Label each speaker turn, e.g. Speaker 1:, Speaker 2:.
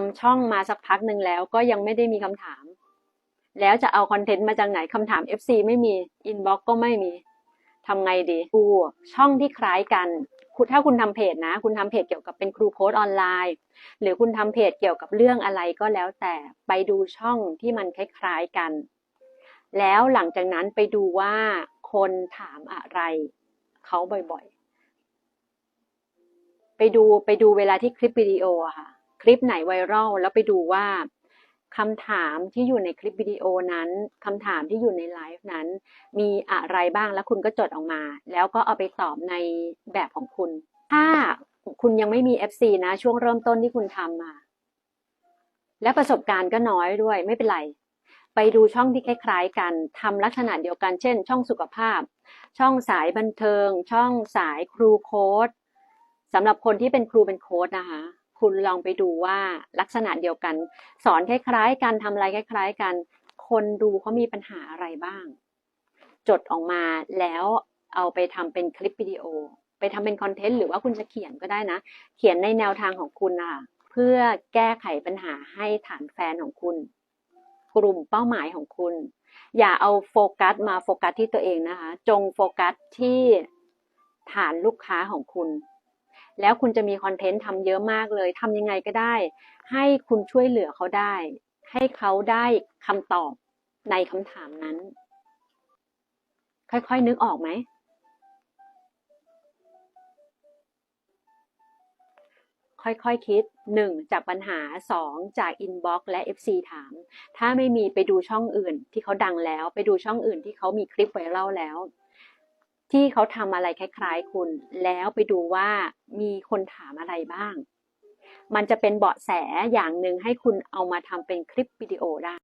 Speaker 1: ำช่องมาสักพักหนึ่งแล้วก็ยังไม่ได้มีคำถาม แล้วจะเอาคอนเทนต์มาจากไหนคำถาม FC ไม่มีอินบ็อกก็ไม่มีทำไงดีดูช่องที่คล้ายกันคุณถ้าคุณทำเพจนะ คุณทำเพจเกี่ยวกับเป็นครูโค้ดออนไลน์ หรือคุณทำเพจเกี่ยวกับเรื่องอะไรก็แล้วแต่ไปดูช่องที่มันคล้ายๆกัน แล้วหลังจากนั้นไปดูว่าคนถามอะไรเขาบ่อยๆ ไปดูไปดูเวลาที่คลิปวิดีโออะค่ะ คลิปไหนไวรัลแล้วไปดูว่าคำถามที่อยู่ในคลิปวิดีโอนั้นคำถามที่อยู่ในไลฟ์นั้น มีอะไรบ้างแล้วคุณก็จดออกมา แล้วก็เอาไปตอบในแบบของคุณ ถ้าคุณยังไม่มี FC นะ ช่วงเริ่มต้นที่คุณทำมาและประสบการณ์ก็น้อยด้วยไม่เป็นไร ไปดูช่องที่คล้ายๆกันทำลักษณะเดียวกันเช่น ช่องสุขภาพ ช่องสายบันเทิง ช่องสายครูโค้ดสำหรับคนที่เป็นครูเป็นโค้ดนะคะ คุณลองไปดูว่าลักษณะเดียวกัน สอนคล้ายๆกันทำอะไรคล้าย ๆ กัน คนดูเขามีปัญหาอะไรบ้าง จดออกมาแล้วเอาไปทำเป็นคลิปวิดีโอ ไปทำเป็นคอนเทนต์หรือว่าคุณจะเขียนก็ได้นะ เขียนในแนวทางของคุณนะคะเพื่อแก้ไขปัญหาให้ฐานแฟนของคุณ กลุ่มเป้าหมายของคุณ อย่าเอาโฟกัสมาโฟกัสที่ตัวเองนะคะ จงโฟกัสที่ฐานลูกค้าของคุณ แล้วคุณจะมีคอนเทนต์ทำเยอะมากเลยทำยังไงก็ได้ ให้คุณช่วยเหลือเขาได้ ให้เขาได้คำตอบในคำถามนั้น ค่อยๆนึกออกไหมค่อยๆคคิด 1. จากปัญหา 2. จากอินบ็อกซ์และ FC ถาม ถ้าไม่มีไปดูช่องอื่นที่เขาดังแล้ว ไปดูช่องอื่นที่เขามีคลิปไวรัลแล้ว ที่เขาทำอะไรคล้าย ๆ คุณ แล้วไปดูว่ามีคนถามอะไรบ้าง มันจะเป็นเบาะแสอย่างหนึ่งให้คุณเอามาทำเป็นคลิปวิดีโอได้